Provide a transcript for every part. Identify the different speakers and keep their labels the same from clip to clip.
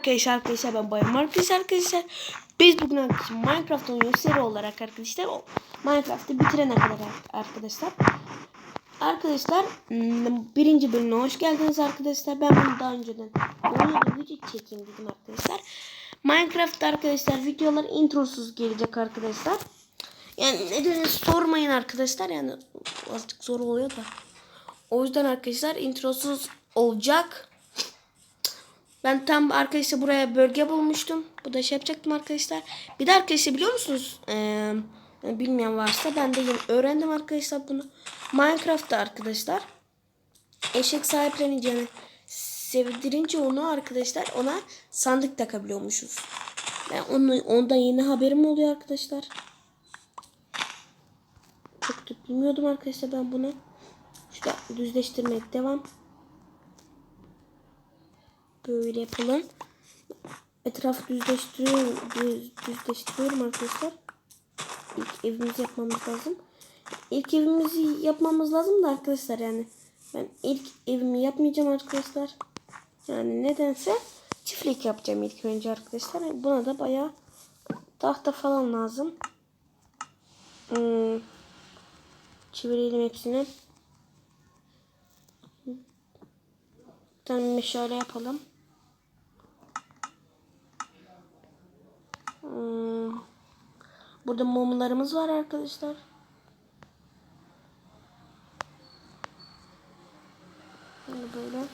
Speaker 1: Arkadaşlar arkadaşlar ben Bayan Marcus arkadaşlar. Biz bugün arkadaşlar Minecraft oynuyor seri olarak arkadaşlar. O Minecraft'ı bitirene kadar arkadaşlar. Arkadaşlar hmm, birinci bölümüne hoş geldiniz arkadaşlar. Ben bunu daha önceden oynadım video çekeyim dedim arkadaşlar. Minecraft arkadaşlar videolar introsuz gelecek arkadaşlar. Yani nedeni sormayın arkadaşlar yani azıcık zor oluyor da. O yüzden arkadaşlar introsuz olacak. Ben tam arkadaşlar buraya bölge bulmuştum. Bu da şey yapacaktım arkadaşlar. Bir de arkadaşlar biliyor musunuz? Ee, bilmeyen varsa ben de yeni öğrendim arkadaşlar bunu. Minecraft'ta arkadaşlar eşek sahipleneceğini sevdirince onu arkadaşlar ona sandık takabiliyormuşuz. Ben onu, ondan yeni haberim oluyor arkadaşlar. Çok da bilmiyordum arkadaşlar ben bunu. Şurada düzleştirmek devam. Böyle yapalım. Etrafı düzleştiriyorum, düz, düzleştiriyorum arkadaşlar. İlk evimizi yapmamız lazım. İlk evimizi yapmamız lazım da arkadaşlar yani. Ben ilk evimi yapmayacağım arkadaşlar. Yani nedense çiftlik yapacağım ilk önce arkadaşlar. Buna da bayağı tahta falan lazım. Hmm. Çevirelim hepsini. Bir tane meşale yapalım. Hmm. Burada mumlarımız var arkadaşlar. Böyle böyle.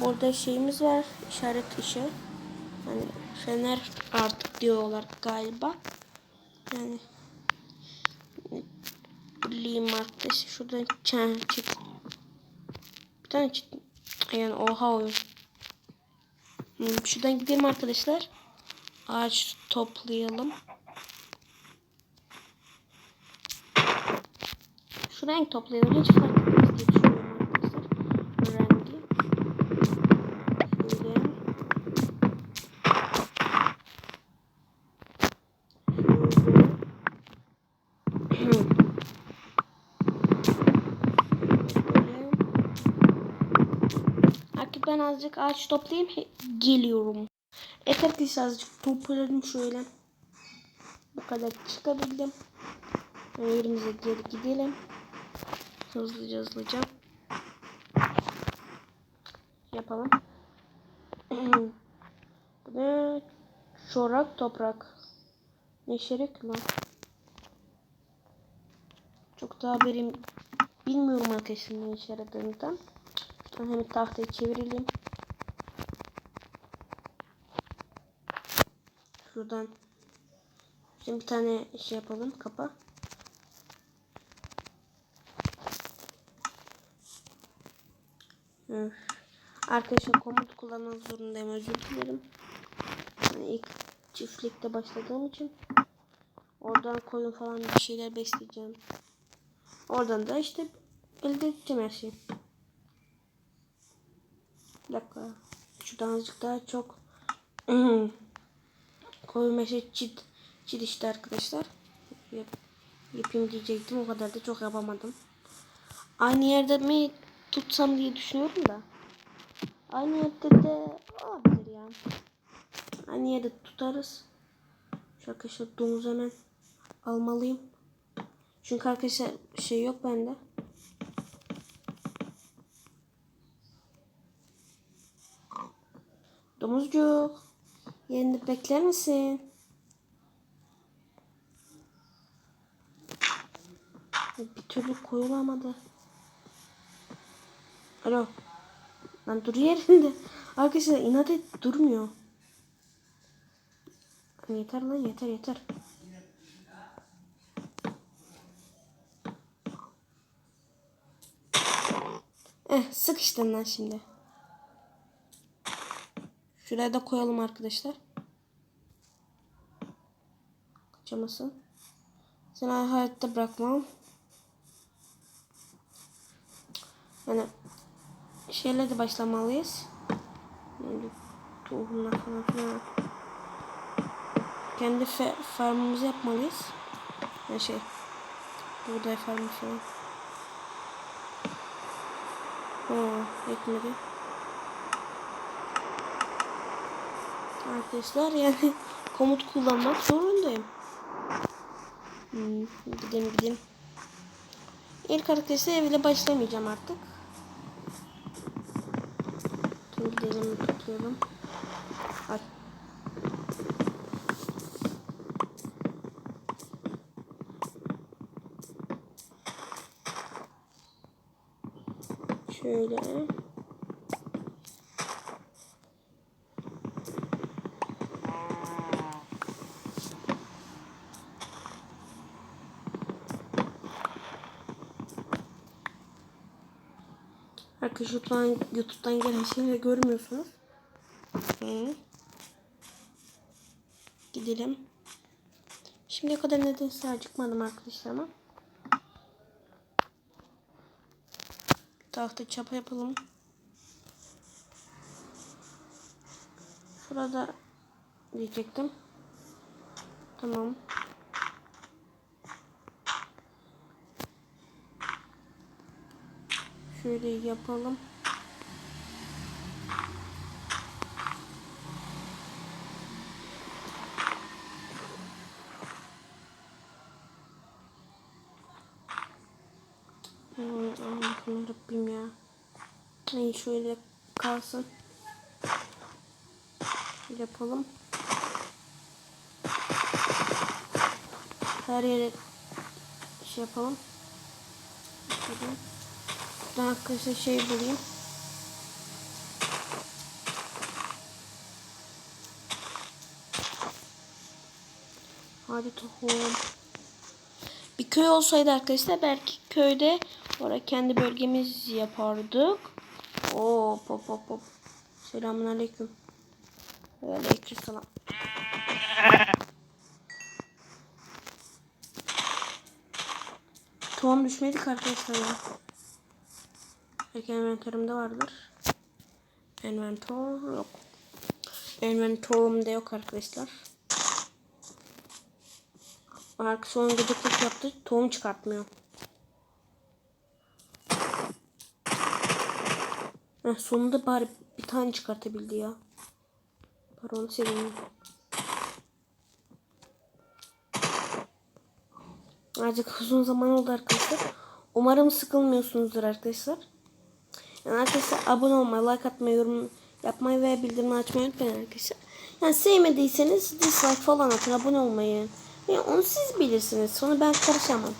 Speaker 1: Burada şeyimiz var. işaret ışığı. Yani fener artık diyorlar galiba. Yani bileyim arkadaşlar. Şuradan çan çık. Bir tane çık. Yani oha oyun. Hmm, şuradan gidelim arkadaşlar. Ağaç toplayalım. Şu renk toplayalım. Hiç fark etmez diye düşünüyorum arkadaşlar. Bu rengi. Şöyle. Şöyle. Böyle. Artık ben azıcık ağaç toplayayım. Geliyorum. Evet azıcık topladım şöyle. Bu kadar çıkabildim. Yerimize geri gidelim. Hızlıca hızlıca. Yapalım. Bu ne? Çorak toprak. Ne işe lan? Çok daha haberim bilmiyorum arkadaşlar ne işe yaradığından. Ben hemen tahtayı çevirelim. Şuradan Şimdi bir tane şey yapalım kapa. Arkadaşlar komut kullanmak zorundayım özür dilerim. Yani ilk çiftlikte başladığım için oradan koyun falan bir şeyler besleyeceğim. Oradan da işte elde edeceğim her şeyi. Bir dakika. Şuradan azıcık daha çok koyun meşe çit çit işte arkadaşlar. Yap, yapayım diyecektim o kadar da çok yapamadım. Aynı yerde mi tutsam diye düşünüyorum da. Aynı yerde de olabilir ya. Aynı yerde tutarız. Şu arkadaşlar domuz hemen almalıyım. Çünkü arkadaşlar şey yok bende. Domuzcuk. Yerinde bekler misin? Bir türlü koyulamadı. Alo. Lan dur yerinde. Arkadaşlar inat et durmuyor. Yeter lan yeter yeter. Eh sıkıştın lan şimdi. Şuraya da koyalım arkadaşlar. Kaçamasın. Seni hayatta bırakmam. Yani şeyle de başlamalıyız. Yani tohumlar falan filan. Kendi fe farmımızı yapmalıyız. Yani şey buğday farmı falan. Oo, yetmedi. Arkadaşlar yani komut kullanmak zorundayım. Hmm, gidelim gidelim. İlk arkadaşlar evle başlamayacağım artık. Gidelim toplayalım. Ay. Şöyle. Arkadaşlar YouTube'dan, YouTube'dan gelen şeyleri görmüyorsunuz. Hı. Gidelim. Şimdiye kadar nedense acıkmadım arkadaşlar ama. Tahta çapa yapalım. Şurada diyecektim. Tamam. Şöyle yapalım. Allah'ım Rabbim ya. Ay şöyle kalsın. Yapalım. Her yere şey yapalım. Şöyle. Ben arkadaşlar şey bulayım. Hadi tohum. Bir köy olsaydı arkadaşlar belki köyde orada kendi bölgemiz yapardık. Oo pop pop pop. Selamun aleyküm. Aleyküm selam. Tohum düşmedik arkadaşlar. Belki envantörümde vardır. Envantör yok. Envantörümde yok arkadaşlar. Arka son gıcıklık yaptı. Tohum çıkartmıyor. Heh, sonunda bari bir tane çıkartabildi ya. Bari onu sevindim. Artık uzun zaman oldu arkadaşlar. Umarım sıkılmıyorsunuzdur arkadaşlar. Yani arkadaşlar abone olmayı, like atmayı, yorum yapmayı ve bildirimleri açmayı unutmayın arkadaşlar. Yani sevmediyseniz dislike falan atın, abone olmayı. Yani onu siz bilirsiniz. Sonra ben karışamam.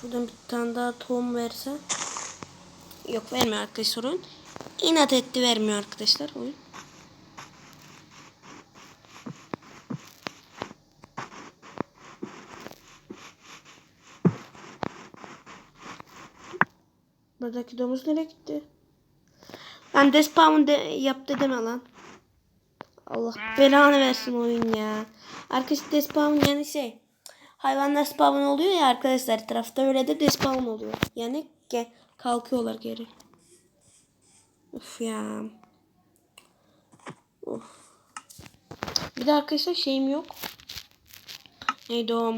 Speaker 1: Şuradan bir tane daha tohum verse. Yok vermiyor arkadaşlar oyun. İnat etti vermiyor arkadaşlar oyun. Buradaki domuz nereye gitti? Ben despawn de yaptı deme lan. Allah belanı versin oyun ya. Arkadaşlar despawn yani şey. Hayvanlar spawn oluyor ya arkadaşlar etrafta öyle de despawn oluyor. Yani ge kalkıyorlar geri. Uf ya. Of. Bir de arkadaşlar şeyim yok. Neydi o?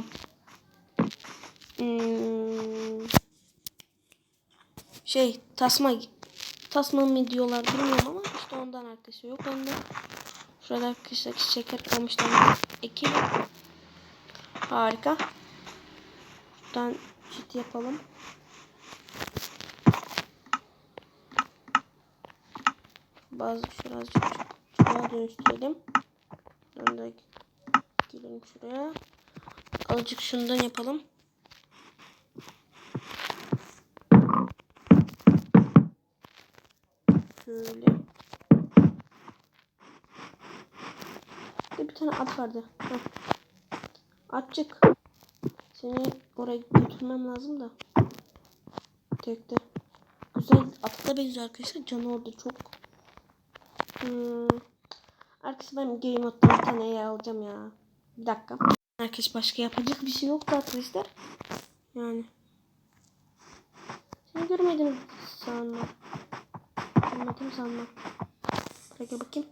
Speaker 1: Hmm. Şey tasma tasma mı diyorlar bilmiyorum ama işte ondan arkadaşlar yok onda. Şurada arkadaşlar şeker kalmışlar. Ekelim. Harika. Şuradan çit yapalım. Bazı şuracık şuraya dönüştürelim. Buradan da girelim şuraya. Azıcık şundan yapalım. Şöyle. Bir, bir tane at vardı. Heh. Atçık. Seni oraya götürmem lazım da. Tekte. Güzel. Atı da benziyor arkadaşlar. Canı orada çok. Hmm. Arkadaşlar ben game modda bir tane yer alacağım ya. Bir dakika. Herkes başka yapacak bir şey yoktu arkadaşlar. Yani. Seni görmedim sanma. Görmedim sanma. Buraya bakayım.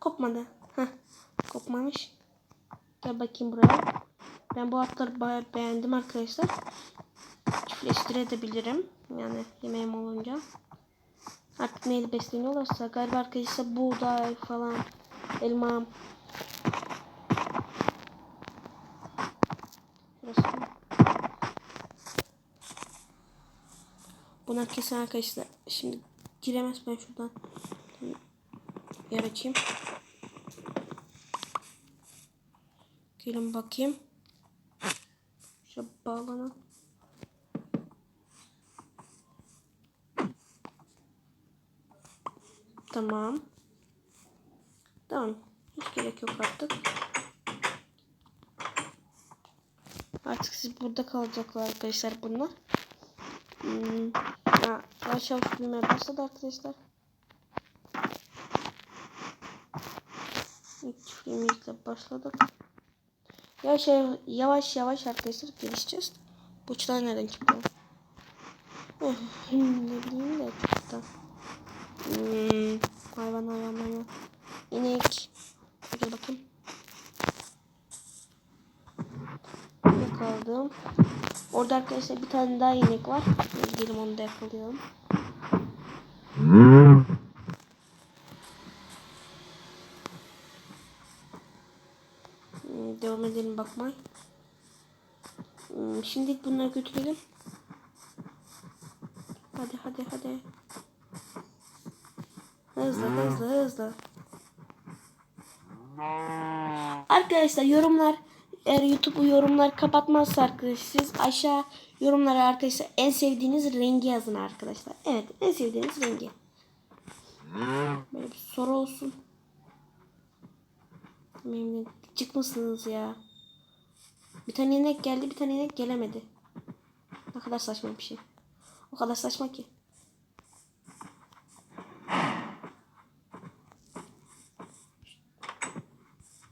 Speaker 1: Kopmadı. Heh. Kopmamış. Gel bakayım buraya. Ben bu atları bayağı beğendim arkadaşlar. Çiftleştirebilirim. Yani yemeğim olunca. Artık neyle besleniyorlarsa galiba arkadaşlar buğday falan elma. Burası mı? Bunlar kesin arkadaşlar. Şimdi giremez ben şuradan. Yer açayım. Gelin bakayım. Şöyle bağlanın. Tamam. Tamam. Hiç gerek yok artık. Artık siz burada kalacaklar arkadaşlar bunlar. Hmm. Ha, yavaş büyümeye başladı arkadaşlar. İlk çiftliğimizle başladık. Yavaş yavaş, yavaş yavaş arkadaşlar gelişeceğiz. Buçlar nereden çıktı? Eh, ne bileyim de çıktı. Hmm, hayvan hayvan. İnek. Gel bakayım. Yakaladım. Orada arkadaşlar bir tane daha inek var. Gidelim onu da yakalayalım. Hmm, Devam edelim bakmaya. Hmm, Şimdi bunları götürelim. Hadi hadi hadi. Hızlı hızlı hızlı. Arkadaşlar yorumlar eğer YouTube yorumlar kapatmazsa arkadaşlar siz aşağı yorumlara arkadaşlar en sevdiğiniz rengi yazın arkadaşlar. Evet en sevdiğiniz rengi. Böyle bir soru olsun. Memnun çıkmışsınız ya. Bir tane inek geldi bir tane inek gelemedi. Ne kadar saçma bir şey. O kadar saçma ki.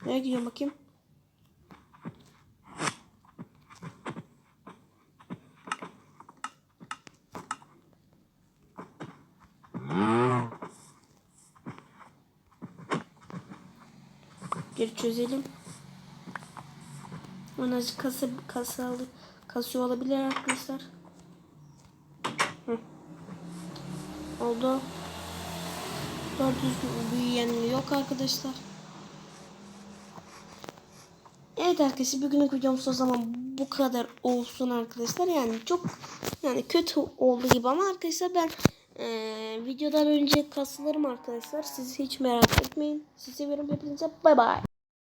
Speaker 1: Nereye gidiyorum bakayım? Geri çözelim. Onacı kası, kası, kasıyor olabilir arkadaşlar. Hı. Oldu. Doğru düzgün büyüyen yok arkadaşlar. Evet arkadaşlar bugünlük videomuz o zaman bu kadar olsun arkadaşlar. Yani çok yani kötü oldu gibi ama arkadaşlar ben eee, videodan önce kasılırım arkadaşlar. Siz hiç merak etmeyin. Sizi seviyorum hepinize. Bay bay.